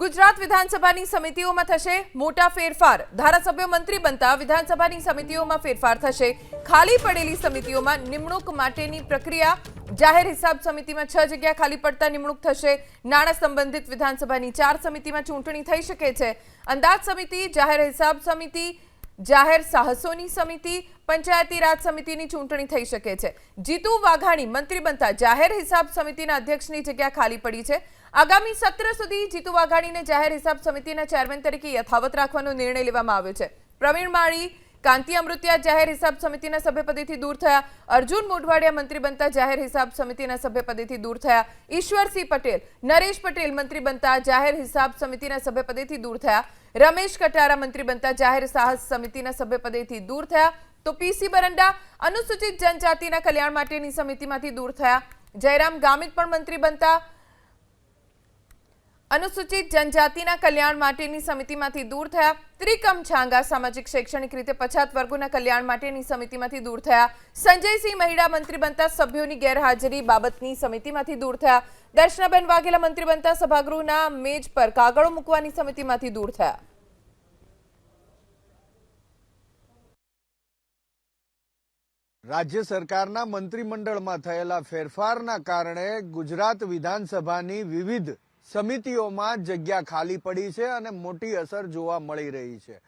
ગુજરાત વિધાનસભાની સમિતિઓમાં થશે મોટા ફેરફાર. ધારાસભ્ય મંત્રી બનતા વિધાનસભાની સમિતિઓમાં ફેરફાર થશે. ખાલી પડેલી સમિતિઓમાં નિમણૂક માટેની પ્રક્રિયા જાહેર હિસાબ સમિતિમાં છ જગ્યા ખાલી પડતા નિમણૂક થશે. નાણાં સંબંધિત વિધાનસભાની ચાર સમિતિમાં ચૂંટણી થઈ શકે છે. અંદાજ સમિતિ, જાહેર હિસાબ સમિતિ જાહેર સાહસોની સમિતિ, પંચાયતી રાજ સમિતિની ચૂંટણી થઈ શકે છે. જીતુ વાઘાણી, મંત્રી બનતા જાહેર હિસાબ સમિતિના અધ્યક્ષની જગ્યા ખાલી પડી છે. આગામી સત્ર સુધી જીતુ વાઘાણીને જાહેર હિસાબ સમિતિના ચેરમેન તરીકે યથાવત રાખવાનો નિર્ણય લેવામાં આવ્યો છે. પ્રવીણ માળી, કાંતિ અમૃતિયા જાહેર હિસાબ સમિતિના સભ્યપદેથી દૂર થયા. અર્જુન મોઢવાડિયા, મંત્રી બનતા જાહેર હિસાબ સમિતિના સભ્યપદેથી દૂર થયા. ઈશ્વરસિંહ પટેલ, નરેશ પટેલ, મંત્રી બનતા જાહેર હિસાબ સમિતિના સભ્યપદેથી દૂર થયા. રમેશ કટારા મંત્રી બનતા જાહેર સાહસ સમિતિના સભ્યપદેથી દૂર થયા તો પીસી બરંડા અનુસૂચિત જનજાતિના કલ્યાણ માટેની સમિતિમાંથી દૂર થયા. જયરામ ગામિત પણ મંત્રી બનતા અનુસૂચિત જનજાતિના કલ્યાણ માટેની સમિતિમાંથી દૂર થયા. ત્રિકમ છાંગા સામાજિક શૈક્ષણિક રીતે પછાત વર્ગોના કલ્યાણ માટેની સમિતિમાંથી દૂર થયા. સંજયસિંહ મહિડા મંત્રી બનતા સભ્યોની ગેરહાજરી બાબતની સમિતિમાંથી દૂર થયા. દર્શનાબેન વાઘેલા મંત્રી બનતા સભાગૃહના મેજ પર કાગળો મૂકવાની સમિતિમાંથી દૂર થયા. રાજ્ય સરકારના મંત્રીમંડળમાં થયેલા ફેરફારના કારણે ગુજરાત વિધાનસભાની વિવિધ સમિતિઓમાં જગ્યા ખાલી પડી છે અને મોટી અસર જોવા મળી રહી છે.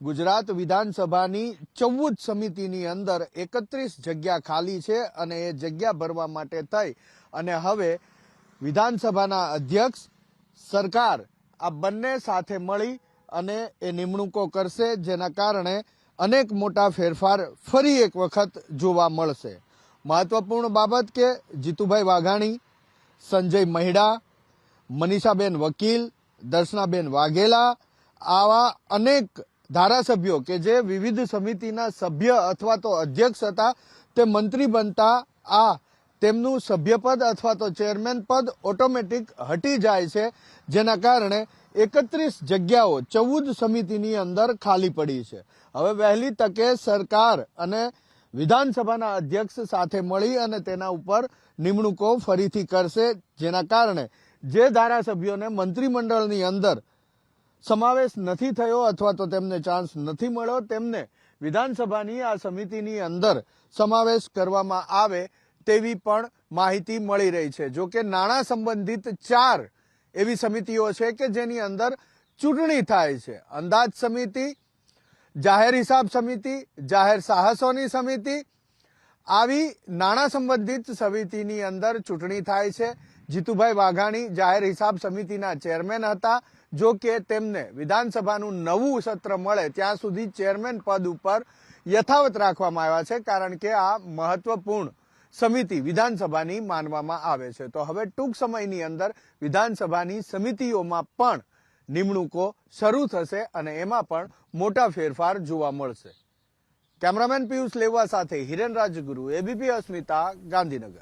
ગુજરાત વિધાનસભાની ચૌદ સમિતિની અંદર એકત્રીસ જગ્યા ખાલી છે અને એ જગ્યા ભરવા માટે થઈ અને હવે વિધાનસભાના અધ્યક્ષ, સરકાર આ બંને સાથે મળી અને એ નિમણૂકો કરશે જેના કારણે અનેક મોટા ફેરફાર ફરી એક વખત જોવા મળશે. મહત્વપૂર્ણ બાબત કે જીતુભાઈ વાઘાણી, સંજય મહિડા, મનીષાબેન વકીલ, દર્શનાબેન વાઘેલા આવા અનેક ધારાસભ્યો કે જે વિવિધ સમિતિના સભ્ય અથવા તો અધ્યક્ષ હતા તે મંત્રી બનતા આ તેમનું સભ્યપદ અથવા તો ચેરમેન પદ ઓટોમેટિક હટી જાય છે, જેના કારણે એકત્રીસ જગ્યાઓ ચૌદ સમિતિની અંદર ખાલી પડી છે. હવે વહેલી તકે સરકાર અને વિધાનસભાના અધ્યક્ષ સાથે મળી અને તેના ઉપર નિમણૂકો ફરીથી કરશે, જેના કારણે જે ધારાસભ્યોને મંત્રીમંડળની અંદર સમાવેશ નથી થયો અથવા તો તેમને ચાન્સ નથી મળ્યો, તેમને વિધાનસભાની આ સમિતિની અંદર સમાવેશ કરવામાં આવે તેવી પણ માહિતી મળી રહી છે. જો કે નાણાં સંબંધિત ચાર એવી સમિતિઓ છે કે જેની અંદર ચૂંટણી થાય છે. અંદાજ સમિતિ, જાહેર હિસાબ સમિતિ, જાહેર સાહસોની સમિતિ, આવી નાણાં સંબંધિત સમિતિની અંદર ચૂંટણી થાય છે. જીતુભાઈ વાઘાણી જાહેર હિસાબ સમિતિના ચેરમેન હતા. જો કે તેમને વિધાનસભાનું નવું સત્ર મળે ત્યાં સુધી ચેરમેન પદ ઉપર યથાવત રાખવામાં આવ્યા છે, કારણ કે આ મહત્વપૂર્ણ સમિતિ વિધાનસભાની માનવામાં આવે છે. તો હવે ટૂંક સમયની અંદર વિધાનસભાની સમિતિઓમાં પણ નિમણૂકો શરૂ થશે અને એમાં પણ મોટા ફેરફાર જોવા મળશે. કેમેરામેન પિયુષ લેવા સાથે હિરેન રાજગુરુ, એબીપી અસ્મિતા, ગાંધીનગર.